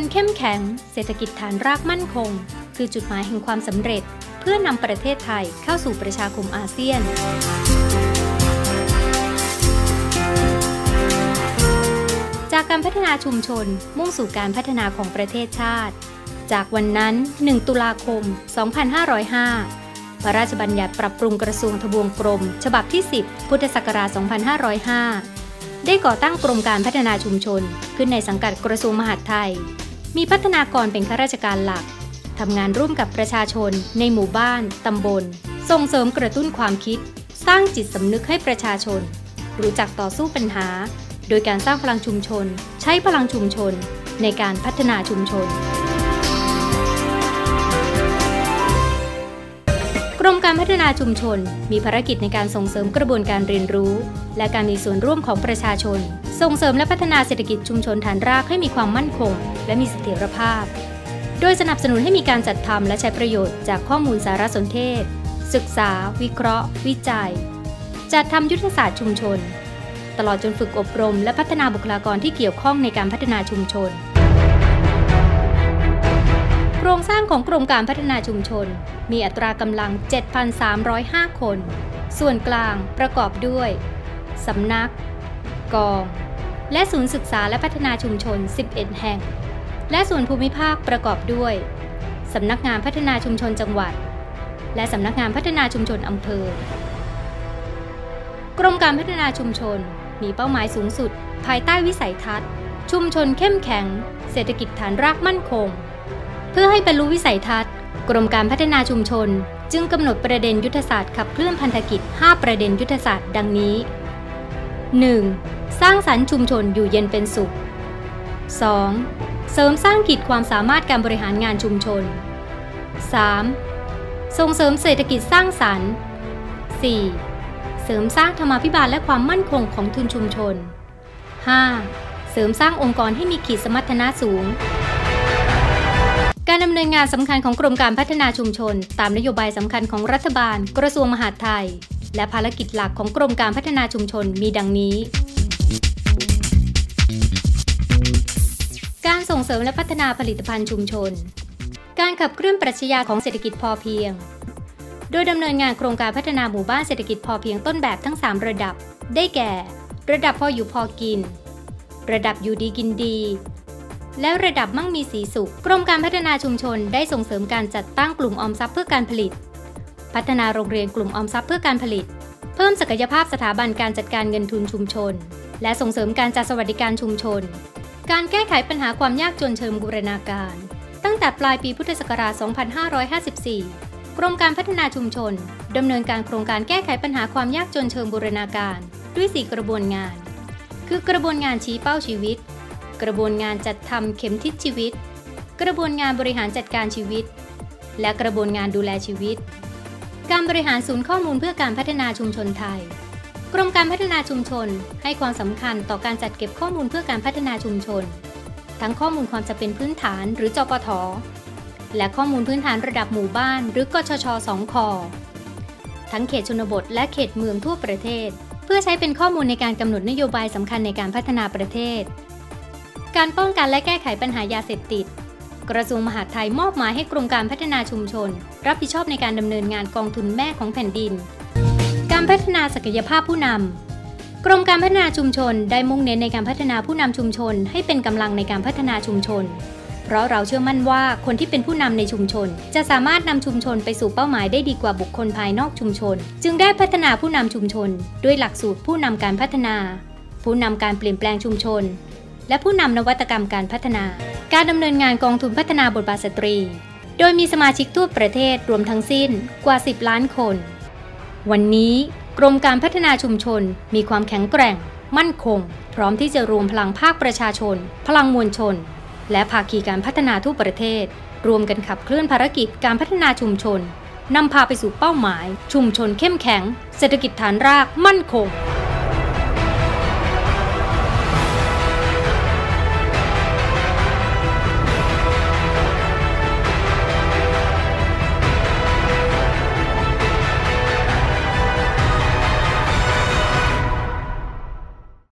นเข้มแข็ง เศรษฐกิจฐานรากมั่นคง คือจุดหมายแห่งความสำเร็จ เพื่อนำประเทศไทยเข้าสู่ประชาคมอาเซียน จากการพัฒนาชุมชนมุ่งสู่การพัฒนาของประเทศชาติ จากวันนั้น 1 ตุลาคม 2505 พระราชบัญญัติปรับปรุงกระทรวงทบวงกรม ฉบับที่ 10 พุทธศักราช 2505ได้ก่อตั้งกรมการพัฒนาชุมชน ขึ้นในสังกัดกระทรวงมหาดไทย มีพัฒนากรเป็นข้าราชการหลัก ทำงานร่วมกับประชาชน ในหมู่บ้าน ตำบล ส่งเสริมกระตุ้นความคิด สร้างจิตสำนึกให้ประชาชน รู้จักต่อสู้ปัญหา โดยการสร้างพลังชุมชน ใช้พลังชุมชน ในการพัฒนาชุมชน รมการพัฒนาชุมชน มีภารกิจในการส่งเสริมกระบวนการเรียนรู้ และการมีส่วนร่วมของประชาชน ส่งเสริมและพัฒนาเศรษฐกิจชุมชนฐานรากให้มีความมั่นคง และมีเสถียรภาพ โดยสนับสนุนให้มีการจัดทำและใช้ประโยชน์จากข้อมูลสารสนเทศ ศึกษา วิเคราะห์ วิจัย จัดทำยุทธศาสตร์ชุมชน ตลอดจนฝึกอบรม และพัฒนาบุคลากรที่เกี่ยวข้องในการพัฒนาชุมชน โครงสร้างของกรมการพัฒนาชุมชน มีอัตรากำลัง 7,305 คน ส่วนกลางประกอบด้วยสำนัก กอง และศูนย์ศึกษาและพัฒนาชุมชน 11 แห่ง และส่วนภูมิภาคประกอบด้วยสำนักงานพัฒนาชุมชนจังหวัด และสำนักงานพัฒนาชุมชนอำเภอ กรมการพัฒนาชุมชนมีเป้าหมายสูงสุด ภายใต้วิสัยทัศน์ ชุมชนเข้มแข็ง เศรษฐกิจฐานรากมั่นคง พื่อให้บรรลุวิสัยทัศน์ กรมการพัฒนาชุมชน จึงกำหนดประเด็นยุทธศาสตร์ขับเคลื่อนพันธกิจ 5 ประเด็นยุทธศาสตร์ดังนี้ 1. สร้างสรรค์ชุมชนอยู่เย็นเป็นสุข 2. เสริมสร้างกิจความสามารถการบริหารงานชุมชน 3. ส่งเสริมเศรษฐกิจสร้างสรรค์ 4. เสริมสร้างธรรมาภิบาลและความมั่นคงของทุนชุมชน 5. เสริมสร้างองค์กรให้มีขีดสมรรถนะสูง การดำเนินงานสำคัญของกรมการพัฒนาชุมชน ตามนโยบายสำคัญของรัฐบาล กระทรวงมหาดไทย และภารกิจหลักของกรมการพัฒนาชุมชนมีดังนี้ การส่งเสริมและพัฒนาผลิตภัณฑ์ชุมชน การขับเคลื่อนปรัชญาของเศรษฐกิจพอเพียง โดยดำเนินงานโครงการพัฒนาหมู่บ้านเศรษฐกิจพอเพียงต้นแบบทั้ง 3 ระดับ ได้แก่ ระดับพออยู่พอกิน ระดับอยู่ดีกินดี และระดับมั่งมีสีสุข กรมการพัฒนาชุมชนได้ส่งเสริมการจัดตั้งกลุ่มออมทรัพย์เพื่อการผลิต พัฒนาโรงเรียนกลุ่มออมทรัพย์เพื่อการผลิต เพิ่มศักยภาพสถาบันการจัดการเงินทุนชุมชน และส่งเสริมการจัดสวัสดิการชุมชน การแก้ไขปัญหาความยากจนเชิงบูรณาการ ตั้งแต่ปลายปีพุทธศักราช 2554 กรมการพัฒนาชุมชนดำเนินการโครงการแก้ไขปัญหาความยากจนเชิงบูรณาการ ด้วย 4 กระบวนงาน คือกระบวนงานชี้เป้าชีวิต กระบวนงานจัดทำเข็มทิศชีวิต กระบวนงานบริหารจัดการชีวิต และกระบวนงานดูแลชีวิต การบริหารศูนย์ข้อมูลเพื่อการพัฒนาชุมชนไทย กรมการพัฒนาชุมชนให้ความสำคัญต่อการจัดเก็บข้อมูลเพื่อการพัฒนาชุมชน ทั้งข้อมูลความจำเป็นพื้นฐานหรือจปท และข้อมูลพื้นฐานระดับหมู่บ้านหรือกชช2คอทั้งเขตชนบทและเขตเมืองทั่วประเทศ เพื่อใช้เป็นข้อมูลในการกำหนดนโยบายสำคัญในการพัฒนาประเทศ การป้องกันและแก้ไขปัญหายาเสพติด กระทรวงมหาดไทยมอบหมายให้กรมการพัฒนาชุมชน รับผิดชอบในการดำเนินงานกองทุนแม่ของแผ่นดิน การพัฒนาศักยภาพผู้นำกรมการพัฒนาชุมชนได้มุ่งเน้นในการพัฒนาผู้นำชุมชน ให้เป็นกำลังในการพัฒนาชุมชน เพราะเราเชื่อมั่นว่าคนที่เป็นผู้นำในชุมชน จะสามารถนำชุมชนไปสู่เป้าหมายได้ดีกว่าบุคคลภายนอกชุมชน จึงได้พัฒนาผู้นำชุมชน ด้วยหลักสูตรผู้นำการพัฒนา ผู้นำการเปลี่ยนแปลงชุมชน และผู้นำนวัตกรรมการพัฒนา การดำเนินงานกองทุนพัฒนาบทบาทสตรี โดยมีสมาชิกทั่วประเทศรวมทั้งสิ้นกว่า 10 ล้านคน วันนี้กรมการพัฒนาชุมชนมีความแข็งแกร่ง มั่นคง พร้อมที่จะรวมพลังภาคประชาชน พลังมวลชน และภาคีการพัฒนาทั่วประเทศ รวมกันขับเคลื่อนภารกิจการพัฒนาชุมชนนำพาไปสู่เป้าหมาย ชุมชนเข้มแข็ง เศรษฐกิจฐานรากมั่นคง